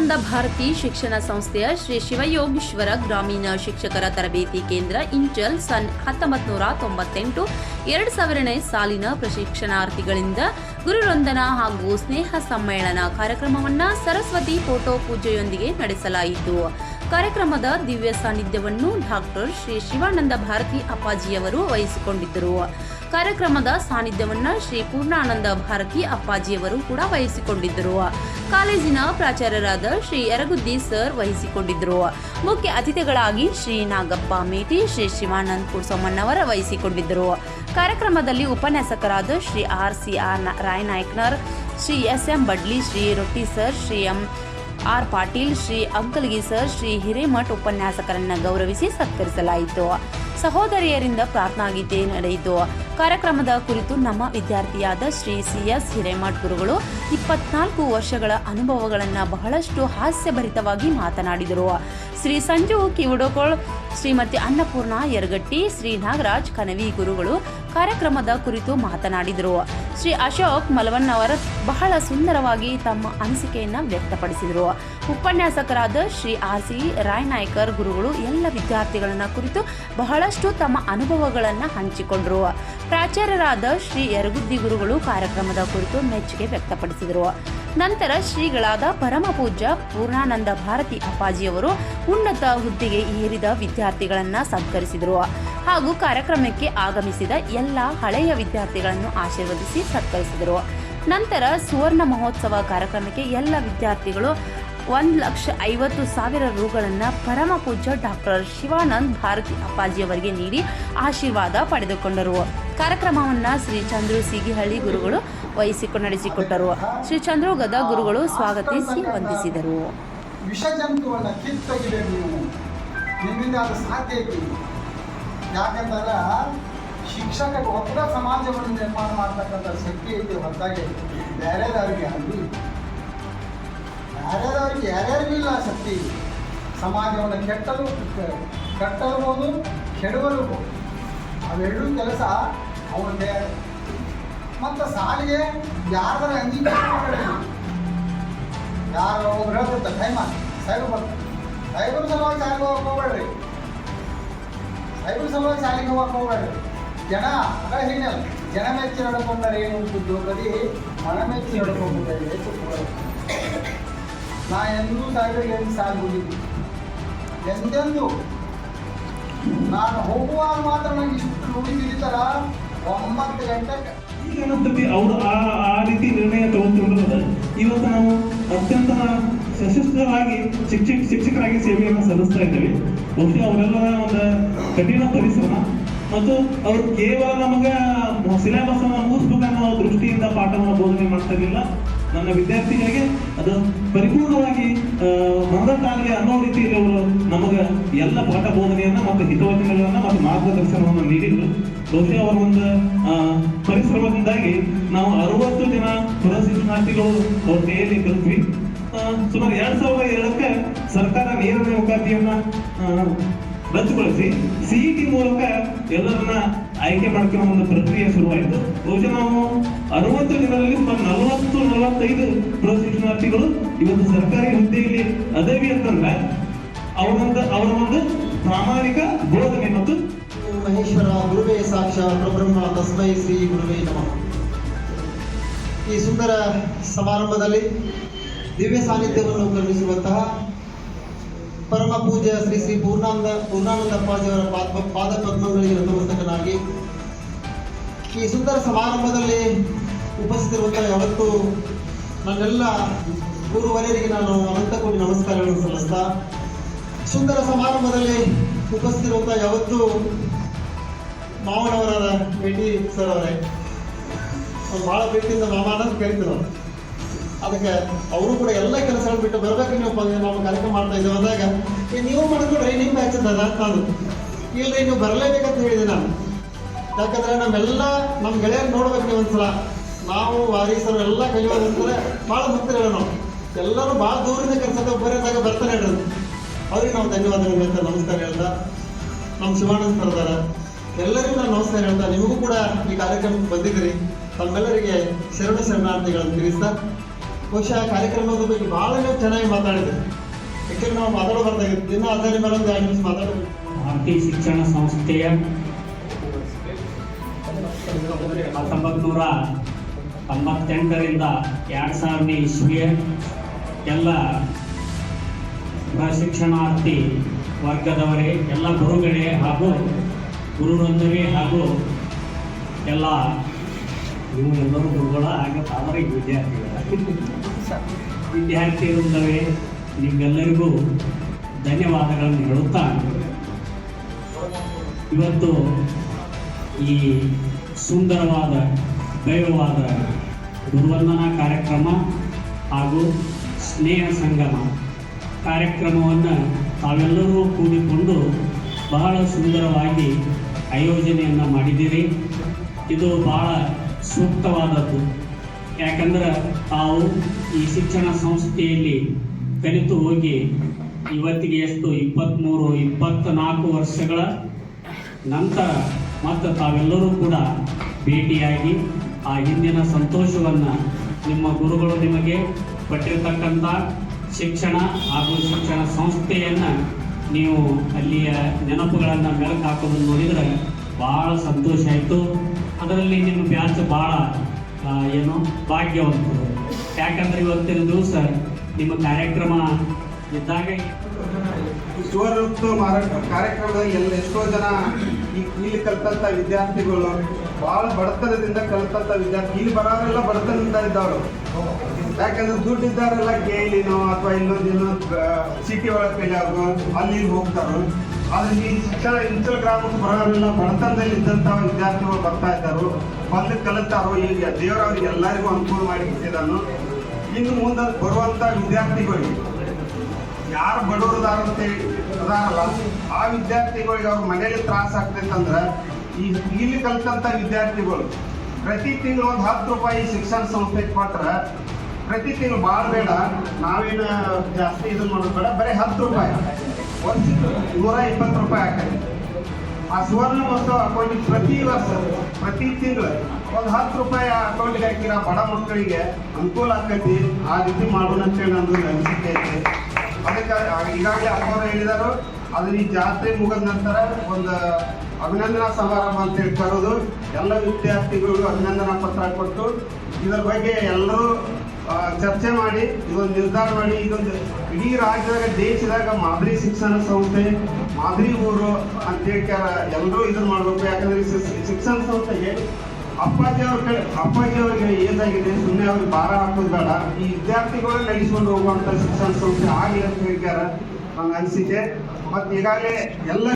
ಪೂರ್ಣಾನಂದ ಭಾರತಿ ಶಿಕ್ಷಣ ಸಂಸ್ಥೆಯ ಶ್ರೀ ಶಿವಯೋಗೇಶ್ವರ ಗ್ರಾಮೀಣ ಶಿಕ್ಷಕರ ತರಬೇತಿ ಕೇಂದ್ರ ಇಂಚಲ್ ಸನ್ ಹತ್ತೊಂಬತ್ತು ನೂರ ತೊಂಬತ್ತೆಂಟು, ಎರಡು ಸಾವಿರನೇ ಸಾಲಿನ ಪ್ರಶಿಕ್ಷಣಾರ್ಥಿಗಳಿಂದ ಗುರುವಂದನಾ ಹಾಗೂ ಸ್ನೇಹ ಸಮ್ಮೇಳನ ಕಾರ್ಯಕ್ರಮವನ್ನು ಸರಸ್ವತಿ ಫೋಟೋ ಪೂಜೆಯೊಂದಿಗೆ ನಡೆಸಲಾಯಿತು. ಕಾರ್ಯಕ್ರಮದ ದಿವ್ಯ ಸಾನ್ನಿಧ್ಯವನ್ನು ಡಾಕ್ಟರ್ ಶ್ರೀ ಶಿವಾನಂದ ಭಾರತಿ ಅಪ್ಪಾಜಿಯವರು ವಹಿಸಿಕೊಂಡಿದ್ದರು. ಕಾರ್ಯಕ್ರಮದ ಸಾನ್ನಿಧ್ಯವನ್ನ ಶ್ರೀ ಪೂರ್ಣಾನಂದ ಭಾರತಿ ಅಪ್ಪಾಜಿಯವರು ಕೂಡ ವಹಿಸಿಕೊಂಡಿದ್ದರು. ಕಾಲೇಜಿನ ಪ್ರಾಚಾರ್ಯರಾದ ಶ್ರೀ ಯರಗುದ್ದಿ ಸರ್ ವಹಿಸಿಕೊಂಡಿದ್ದರು. ಮುಖ್ಯ ಅತಿಥಿಗಳಾಗಿ ಶ್ರೀ ನಾಗಪ್ಪ ಮೇಟಿ, ಶ್ರೀ ಶಿವಾನಂದ್ ಕುರ್ಸಮ್ಮಣ್ಣವರ ವಹಿಸಿಕೊಂಡಿದ್ದರು. ಕಾರ್ಯಕ್ರಮದಲ್ಲಿ ಉಪನ್ಯಾಸಕರಾದ Shri R C R Rai Naikanar Shri S M Badli, Shri Rotti sir, Shri M R Patil, Shri Ankalgi sir, Shri Hiremath ಉಪನ್ಯಾಸಕರನ್ನ ಗೌರವಿಸಿ ಸತ್ಕರಿಸಲಾಯಿತು. ಸಹೋದರಿಯರಿಂದ ಪ್ರಾರ್ಥನಾ ಗೀತೆ ನಡೆಯಿತು. ಕಾರ್ಯಕ್ರಮದ ಕುರಿತು ನಮ್ಮ ವಿದ್ಯಾರ್ಥಿಯಾದ ಶ್ರೀ ಸಿ ಎಸ್ ಹಿರೇಮಠ್ ಗುರುಗಳು ಇಪ್ಪತ್ನಾಲ್ಕು ವರ್ಷಗಳ ಅನುಭವಗಳನ್ನು ಬಹಳಷ್ಟು ಹಾಸ್ಯಭರಿತವಾಗಿ ಮಾತನಾಡಿದರು. ಶ್ರೀ ಸಂಜು ಕಿವುಡೋಕೋಳ್, ಶ್ರೀಮತಿ ಅನ್ನಪೂರ್ಣ ಯರಗಟ್ಟಿ, ಶ್ರೀ ನಾಗರಾಜ್ ಕನವಿ ಗುರುಗಳು ಕಾರ್ಯಕ್ರಮದ ಕುರಿತು ಮಾತನಾಡಿದರು. ಶ್ರೀ ಅಶೋಕ್ ಮಲವಣ್ಣವರ ಬಹಳ ಸುಂದರವಾಗಿ ತಮ್ಮ ಅನಿಸಿಕೆಯನ್ನು ವ್ಯಕ್ತಪಡಿಸಿದರು. ಉಪನ್ಯಾಸಕರಾದ ಶ್ರೀ ಆರ್ ಸಿ ರಾಯ್ ನಾಯ್ಕರ್ ಗುರುಗಳು ಎಲ್ಲ ವಿದ್ಯಾರ್ಥಿಗಳನ್ನ ಕುರಿತು ಬಹಳಷ್ಟು ತಮ್ಮ ಅನುಭವಗಳನ್ನು ಹಂಚಿಕೊಂಡರು. ಪ್ರಾಚಾರ್ಯರಾದ ಶ್ರೀ ಯರಗುದ್ದಿ ಗುರುಗಳು ಕಾರ್ಯಕ್ರಮದ ಕುರಿತು ಮೆಚ್ಚುಗೆ ವ್ಯಕ್ತಪಡಿಸಿದರು. ನಂತರ ಶ್ರೀಗಳಾದ ಪರಮಪೂಜ್ಯ ಪೂರ್ಣಾನಂದ ಭಾರತಿ ಅಪ್ಪಾಜಿಯವರು ಉನ್ನತ ಹುದ್ದೆಗೆ ಏರಿದ ವಿದ್ಯಾರ್ಥಿಗಳನ್ನ ಸತ್ಕರಿಸಿದರು. ಹಾಗೂ ಕಾರ್ಯಕ್ರಮಕ್ಕೆ ಆಗಮಿಸಿದ ಎಲ್ಲ ಹಳೆಯ ವಿದ್ಯಾರ್ಥಿಗಳನ್ನು ಆಶೀರ್ವದಿಸಿ ಸತ್ಕರಿಸಿದರು. ನಂತರ ಸುವರ್ಣ ಮಹೋತ್ಸವ ಕಾರ್ಯಕ್ರಮಕ್ಕೆ ಎಲ್ಲ ವಿದ್ಯಾರ್ಥಿಗಳು ಒಂದು ಲಕ್ಷ ಐವತ್ತು ಸಾವಿರ ರೂಗಳನ್ನು ಪರಮ ಪೂಜ್ಯ ಡಾಕ್ಟರ್ ಶಿವಾನಂದ್ ಭಾರತಿ ಅಪ್ಪಾಜಿಯವರಿಗೆ ನೀಡಿ ಆಶೀರ್ವಾದ ಪಡೆದುಕೊಂಡರು. ಕಾರ್ಯಕ್ರಮವನ್ನು ಶ್ರೀ ಚಂದ್ರು ಸಿಗಿಹಳ್ಳಿ ಗುರುಗಳು ವಹಿಸಿಕೊಂಡು ನಡೆಸಿಕೊಟ್ಟರು. ಶ್ರೀ ಚಂದ್ರೋಗದ ಗುರುಗಳು ಸ್ವಾಗತಿಸಿ ವಂದಿಸಿದರು. ವಿಷಜಂತುವನ್ನು ಕಿತ್ತೊಗಿಬೇಕು ನೀವು. ನಿಮ್ಮಿಂದ ಅದು ಸಾಧ್ಯ ಐತಿ ಯಾಕಂದ್ರೆ ಶಿಕ್ಷಕ ಒಬ್ಬ ಸಮಾಜವನ್ನು ನಿರ್ಮಾಣ ಮಾಡ್ತಕ್ಕಂಥ ಶಕ್ತಿ ಐತಿ ಹೊರತಾಗಿ ಬೇರೆದವ್ರಿಗೆ ಅಲ್ಲಿ ಬೇರೆದವ್ರಿಗೆ ಯಾರ್ಯಾರಿಗೂ ಇಲ್ಲ ಆ ಶಕ್ತಿ. ಸಮಾಜವನ್ನು ಕೆಟ್ಟಲು ಕಟ್ಟಲುಬೋದು, ಕೆಡವಲುಬೋದು. ಅವೆರಡೂ ಕೆಲಸ ಅವ್ರಿಗೆ ಮತ್ತು ಸಾಲಿಗೆ ಯಾರ್ದಾರ ಅಂಗೀಕಾರ ಯಾರು ಒಬ್ರು ಹೇಳ್ತಿರ್ತಾರೆ ಟೈಮ ಸೈಬರ್ ಬರ್ತಾರೆ ಸೈಬರ್ ಸಲುವಾಗಿ ಶಾಲೆಗೆ ಹೋಗಕ್ಕೆ ಹೋಗ್ಬೇಡ್ರಿ. ಸೈಬರ್ ಸಲುವಾಗಿ ಶಾಲೆಗೆ ಹೋಗಕ್ಕೆ ಹೋಗ್ಬೇಡ್ರಿ. ಜನ, ಅದ ಹೇಳಿನಲ್ಲ ಜನ ಮೆಚ್ಚಿ ನಡ್ಕೊಂಡರೆ ಏನು ಉಂಟು ಬರೀ ಮನ ಮೆಚ್ಚಿ ನಡ್ಕೊಂಡ್ಬಿಟ್ಟಾರೆ ನಾ ಎಂದೂ ಸಾಯಿಬರಿಗೆ ಎಂದು ಸಾಲ ಹೋಗಿದ್ದೆ ಎಂದೆಂದು? ನಾನು ಹೋಗುವಾಗ ಮಾತ್ರ ನನಗೆ ಇಷ್ಟು ನುಡಿ ಒಂಬತ್ತು ಗಂಟೆಗೆ ಏನಂತಂದ್ರೆ ಅವ್ರು ಆ ಆ ರೀತಿ ನಿರ್ಣಯ ತಗೊಂತಿರೋದ್ರಿಂದ ಇವತ್ತು ನಾವು ಅತ್ಯಂತ ಸಶಸ್ತ್ರವಾಗಿ ಶಿಕ್ಷಕ ಶಿಕ್ಷಕರಾಗಿ ಸೇವೆಯನ್ನು ಸಲ್ಲಿಸ್ತಾ ಇದ್ದೇವೆ. ಬಹುಶಃ ಅವರೆಲ್ಲ ಒಂದು ಕಠಿಣ ಪರಿಶ್ರಮ. ಮತ್ತು ಅವರು ಕೇವಲ ನಮಗೆ ಸಿಲೆಬಸ್ ಅನ್ನು ಮುಗಿಸ್ಬೇಕನ್ನೋ ದೃಷ್ಟಿಯಿಂದ ಪಾಠವನ್ನು ಬೋಧನೆ ಮಾಡ್ತಾ ಇರಲಿಲ್ಲ. ನನ್ನ ವಿದ್ಯಾರ್ಥಿಗಳಿಗೆ ಅದು ಪರಿಪೂರ್ಣವಾಗಿ ಮಂದತಾಲಿಗೆ ಅನ್ನೋ ರೀತಿಯಲ್ಲಿ ಅವರು ನಮಗೆ ಎಲ್ಲ ಪಾಠ ಬೋಧನೆಯನ್ನ ಮತ್ತು ಹಿತವಚನಗಳನ್ನ ಮತ್ತು ಮಾರ್ಗದರ್ಶನವನ್ನು ನೀಡಿದ್ರು. ಬಹುಶಃ ಅವರ ಒಂದು ಪರಿಶ್ರಮದಿಂದಾಗಿ ನಾವು ಅರವತ್ತು ಜನ ಪುರಸಿದ್ಧಾರ್ಥಿಗಳು ಅವ್ರ ಕೈಯಲ್ಲಿ ಕಲ್ತ್ವಿ ಸುಮಾರು ಎರಡ್ ಸಾವಿರದ ಏಳಕ್ಕೆ ಸರ್ಕಾರ ನೇರ ನೇಮಕಾತಿಯನ್ನ ರದ್ದುಗೊಳಿಸಿ. ಸಿಇಟಿ ಮೂಲಕ ಎಲ್ಲರನ್ನ ಆಯ್ಕೆ ಮಾಡ್ಕೊಳ್ಳೋ ಒಂದು ಪ್ರಕ್ರಿಯೆ ಶುರುವಾಯಿತು. ಬಹುಶಃ ನಾವು ಅರವತ್ತು ಜನರಲ್ಲಿ ಸುಮಾರು ನಲವತ್ತು, ನಲವತ್ತೈದು ಪ್ರಶಿಕ್ಷಣಾರ್ಥಿಗಳು ಇವತ್ತು ಸರ್ಕಾರಿ ಹುದ್ದೆಯಲ್ಲಿ ಅದೇವಿ ಅಂತಂದ್ರೆ ಅವರೊಂದು ಅವರ ಒಂದು ಪ್ರಾಮಾಣಿಕ ಬೋಧನೆ ಮತ್ತು ಮಹೇಶ್ವರ ಗುರುವೇ ಸಾಕ್ಷಾತ್ ಪ್ರಬ್ರಹ್ಮ ತಸ್ಮೈ ಶ್ರೀ ಗುರುವೇ ನಮಃ. ಈ ಸುಂದರ ಸಮಾರಂಭದಲ್ಲಿ ದಿವ್ಯ ಸಾನ್ನಿಧ್ಯವನ್ನು ಕರುಣಿಸುವಂತಹ ಪರಮ ಪೂಜ್ಯ ಶ್ರೀ ಶ್ರೀ ಪೂರ್ಣಾನಂದ ಪೂರ್ಣಾನಂದ ಪಾದ ಪಾದ ಪದ್ಮಗಳಿಗೆ ನತಮಸ್ತಕನಾಗಿ ಈ ಸುಂದರ ಸಮಾರಂಭದಲ್ಲಿ ಉಪಸ್ಥಿತಿರುವಂತಹ ಯಾವತ್ತು ನನ್ನೆಲ್ಲ ಗುರುವರಿಯರಿಗೆ ನಾನು ಅನಂತ ಕೋಟಿ ನಮಸ್ಕಾರಗಳನ್ನು ಸಲ್ಲಿಸ್ತಾ, ಸುಂದರ ಸಮಾರಂಭದಲ್ಲಿ ಉಪಸ್ಥಿತಿರುವಂತಹ ಯಾವತ್ತು ಮಾವನವರ ಭೇಟಿ ಸರ್ ಅವರೇ. ಭಾಳ ಭೇಟಿಯಿಂದ ಮಾಮಾನ ಅಂತ ಕರಿತಿದ್ರು ಅದಕ್ಕೆ ಅವರು ಕೂಡ ಎಲ್ಲ ಕೆಲಸಗಳು ಬಿಟ್ಟು ಬರ್ಬೇಕು ನೀವು ನಾವು ಕಾರ್ಯಕ್ರಮ ಮಾಡ್ತಾ ಇದ್ದೇವೆ ಅಂದಾಗ "ಏ, ನೀವು ಮಾಡ್ಕೊಡ್ರಿ ನಿಮ್ಮ ಅಂತ ನಾನು ಇಲ್ರಿ ನೀವು ಬರಲೇಬೇಕಂತ ಹೇಳಿದೆ ನಾನು. ಯಾಕಂದ್ರೆ ನಮ್ಮೆಲ್ಲ ನಮ್ಮ ಗೆಳೆಯರು ನೋಡ್ಬೇಕು ನೀವು ಒಂದ್ಸಲ. ನಾವು ವಾರೀಸರು ಎಲ್ಲ ಕಲಿಯೋದಂತಾರೆ ಭಾಳ ಭಕ್ತರು ನಾವು. ಎಲ್ಲರೂ ಭಾಳ ದೂರದಿಂದ ಕೆಲಸದ ಬರೋದಾಗ ಬರ್ತಾರೆ ಹೇಳ್ರಿ ಅವ್ರಿಗೆ ನಾವು ಧನ್ಯವಾದಗಳು ಹೇಳ್ತಾರೆ ನಮಸ್ಕಾರ ಹೇಳ್ತಾ. ನಮ್ಮ ಶಿವಾನಂದ ಸರ್ದಾರ ಎಲ್ಲರಿಗೂ ನಾನು ನಮಸ್ಕಾರ ಹೇಳ್ತಾ. ನಿಮಗೂ ಕೂಡ ಈ ಕಾರ್ಯಕ್ರಮಕ್ಕೆ ಬಂದಿದ್ದೀರಿ. ತಮ್ಮೆಲ್ಲರಿಗೆ ಶರಣ ಶರಣಾರ್ಥಿಗಳನ್ನು ತಿಳಿಸ್ತಾ. ಬಹುಶಃ ಕಾರ್ಯಕ್ರಮದ ಬಗ್ಗೆ ಭಾಳ ಚೆನ್ನಾಗಿ ಮಾತಾಡಿದ್ರಿ. ಯಾಕೆಂದ್ರೆ ನಾವು ಮಾತಾಡೋ ಬರ್ತಾಗಿತ್ತು ದಿನ ಅದರ ಮೇಲೆ ಒಂದು ಎರಡು ನಿಮಿಷ ಮಾತಾಡೋದು? ಭಾರತೀಯ ಶಿಕ್ಷಣ ಸಂಸ್ಥೆಯ ಹತ್ತೊಂಬತ್ತು ನೂರ ತೊಂಬತ್ತೆಂಟರಿಂದ ಎರಡು ಸಾವಿರನೇ ಇಸ್ವಿಯ ಎಲ್ಲ ಪ್ರಶಿಕ್ಷಣಾರ್ಥಿ ವರ್ಗದವರೇ, ಎಲ್ಲ ಗುರುಗಳೇ ಹಾಗೂ ಗುರುವೃಂದವೇ ಹಾಗೂ ಎಲ್ಲ ನೀವು ಎಲ್ಲರೂ ಗುರುಗಳ ಹಾಗೆ ಆದರೆ ವಿದ್ಯಾರ್ಥಿಗಳ. ವಿದ್ಯಾರ್ಥಿ ವೃಂದವೇ ಧನ್ಯವಾದಗಳನ್ನು ಹೇಳುತ್ತಾ ಇವತ್ತು ಈ ಸುಂದರವಾದ, ದೈವವಾದ ಗುರುವಂದನಾ ಕಾರ್ಯಕ್ರಮ ಹಾಗೂ ಸ್ನೇಹ ಸಂಗಮ ಕಾರ್ಯಕ್ರಮವನ್ನು ತಾವೆಲ್ಲರೂ ಕೂಡಿಕೊಂಡು ಬಹಳ ಸುಂದರವಾಗಿ ಆಯೋಜನೆಯನ್ನು ಮಾಡಿದ್ದೀರಿ. ಇದು ಬಹಳ ಸೂಕ್ತವಾದದ್ದು. ಯಾಕಂದ್ರೆ ತಾವು ಈ ಶಿಕ್ಷಣ ಸಂಸ್ಥೆಯಲ್ಲಿ ಕಲಿತು ಹೋಗಿ ಇವತ್ತಿಗೆ ಎಷ್ಟು ಇಪ್ಪತ್ತ್ಮೂರು ಇಪ್ಪತ್ತ್ನಾಲ್ಕು ವರ್ಷಗಳ ನಂತರ ಮತ್ತು ತಾವೆಲ್ಲರೂ ಕೂಡ ಭೇಟಿಯಾಗಿ ಆ ಹಿಂದಿನ ಸಂತೋಷವನ್ನು ನಿಮ್ಮ ಗುರುಗಳು ನಿಮಗೆ ಪಟ್ಟಿರತಕ್ಕಂಥ ಶಿಕ್ಷಣ ಹಾಗೂ ಶಿಕ್ಷಣ ಸಂಸ್ಥೆಯನ್ನು ನೀವು ಅಲ್ಲಿಯ ನೆನಪುಗಳನ್ನು ಮೆಲುಕು ಹಾಕೋದನ್ನು ನೋಡಿದರೆ ಭಾಳ ಸಂತೋಷ ಆಯಿತು. ಅದರಲ್ಲಿ ನಿಮ್ಮ ಬ್ಯಾಚ್ ಭಾಳ ಏನು ಭಾಗ್ಯವಂತರು ಯಾಕಂದ್ರೆ ಇವತ್ತಿನ ದಿವಸ ನಿಮ್ಮ ಕಾರ್ಯಕ್ರಮ ಇದ್ದಾಗ ಕಾರ್ಯಕ್ರಮದಲ್ಲಿ ಎಲ್ಲ ಎಷ್ಟೋ ಜನ ಈ ಇಲ್ಲಿ ಕಲ್ತಂತ ವಿದ್ಯಾರ್ಥಿಗಳು ಬಹಳ ಬಡತನದಿಂದ ಕಲ್ತಂತ ವಿದ್ಯಾರ್ಥಿ ಇಲ್ಲಿ ಬರೋರೆಲ್ಲ ಬಡತನದಿಂದ ಇದ್ದವರು. ಯಾಕಂದ್ರೆ ದುಡ್ಡು ಇದ್ದಾರೆಲ್ಲ ಕೇಳಿನೋ ಅಥವಾ ಇನ್ನೊಂದು ಇನ್ನೊಂದು ಸಿಟಿ ಒಳಗೆ ಕೈಲಾಗೋ ಅಲ್ಲಿ ಹೋಗ್ತಾರೆ ಆದ್ರೆ ಈ ಶಿಕ್ಷಣ ಇಂಚಲ ಗ್ರಾಮಕ್ಕೆ ಬರೋರೆಲ್ಲ ಬಡತನದಲ್ಲಿ ಇದ್ದಂತ ವಿದ್ಯಾರ್ಥಿಗಳು ಬರ್ತಾ ಇದ್ದಾರೆ. ಬಂದು ಕಲಿತಾರೋ ಈಗ ದೇವರ ಅವ್ರಿಗೆ ಎಲ್ಲರಿಗೂ ಅನುಕೂಲ ಮಾಡಿ ಇಟ್ಟಿದ್ದಾನು ಇನ್ನು ಮುಂದೆ ಬರುವಂತ ವಿದ್ಯಾರ್ಥಿಗಳಿಗೆ ಯಾರು ಬಡವರದಾರ ಅದಾರಲ್ಲ ಆ ವಿದ್ಯಾರ್ಥಿಗಳಿಗೆ ಅವ್ರ ಮನೇಲಿ ತ್ರಾಸ ಆಗ್ತೈತಂದ್ರೆ ಈ ಇಲ್ಲಿ ಕಲ್ತಂಥ ವಿದ್ಯಾರ್ಥಿಗಳು ಪ್ರತಿ ತಿಂಗಳು ಒಂದು ಹತ್ತು ರೂಪಾಯಿ ಶಿಕ್ಷಣ ಸಂಸ್ಥೆಗೆ ಕೊಟ್ರೆ ಪ್ರತಿ ತಿಂಗಳು ಭಾಳ ಬೇಡ, ನಾವೇನು ಜಾಸ್ತಿ ಇದನ್ನ ಮಾಡೋದು ಬೇಡ, ಬರೀ ಹತ್ತು ರೂಪಾಯಿ. ವರ್ಷಕ್ಕೆ ನೂರ ಇಪ್ಪತ್ತು ರೂಪಾಯಿ ಆಗ್ತದೆ ಆ ಸುವರ್ಣ ಮಹೋತ್ಸವ ಅಕೌಂಟಿಗೆ ಪ್ರತಿ ವರ್ಷ, ಪ್ರತಿ ತಿಂಗಳು ಒಂದು ಹತ್ತು ರೂಪಾಯಿ ಆ ಅಕೌಂಟಿಗೆ ಹಾಕಿರೋ ಬಡ ಮಕ್ಕಳಿಗೆ ಅನುಕೂಲ ಆಕೈತಿ, ಆ ರೀತಿ ಮಾಡೋಣ ಅಂತೇಳಿ ನಂದು ಅನಿಸಿಕೆ ಐತಿ. ಅದಕ್ಕೆ ಈಗಾಗಲೇ ಅಪ್ಪವರು ಹೇಳಿದಾರು ಅದನ್ನ ಈ ಜಾತ್ರೆ ಮುಗಿದ ನಂತರ ಒಂದು ಅಭಿನಂದನಾ ಸಮಾರಂಭ ಅಂತ ಹೇಳಿ ಕರೋದು ಎಲ್ಲ ವಿದ್ಯಾರ್ಥಿಗಳಿಗೂ ಅಭಿನಂದನಾ ಪತ್ರ ಕೊಟ್ಟು ಇದರ ಬಗ್ಗೆ ಎಲ್ಲರೂ ಚರ್ಚೆ ಮಾಡಿ, ಇದೊಂದು ನಿರ್ಧಾರ ಮಾಡಿ, ಇದೊಂದು ಇಡೀ ರಾಜ್ಯದಾಗ, ದೇಶದಾಗ ಮಾದರಿ ಶಿಕ್ಷಣ ಸಂಸ್ಥೆ, ಮಾದರಿ ಊರು ಅಂತ ಅಂತೇಳಿ ಎಲ್ಲರೂ ಇದನ್ನ ಮಾಡಬೇಕು. ಯಾಕಂದ್ರೆ ಶಿಕ್ಷಣ ಸಂಸ್ಥೆಗೆ ಅಪ್ಪಾಜಿ ಅವ್ರ ಕಡೆ ಅಪ್ಪಾಜಿ ಅವರಿಗೆ ಏನಾಗಿದೆ? ಸುಮ್ಮನೆ ಅವ್ರಿಗೆ ಭಾರ ಹಾಕೋದು ಬೇಡ. ಈ ವಿದ್ಯಾರ್ಥಿಗಳು ನಡೆಸ್ಕೊಂಡು ಹೋಗುವಂತ ಶಿಕ್ಷಣ ಸಂಸ್ಥೆ ಆಗಲಿ ಅಂತ ಹೇಳ್ತಾರೆ ನಂಗೆ ಅನಿಸಿಕೆ. ಮತ್ತೆ ಈಗಾಗಲೇ ಎಲ್ಲ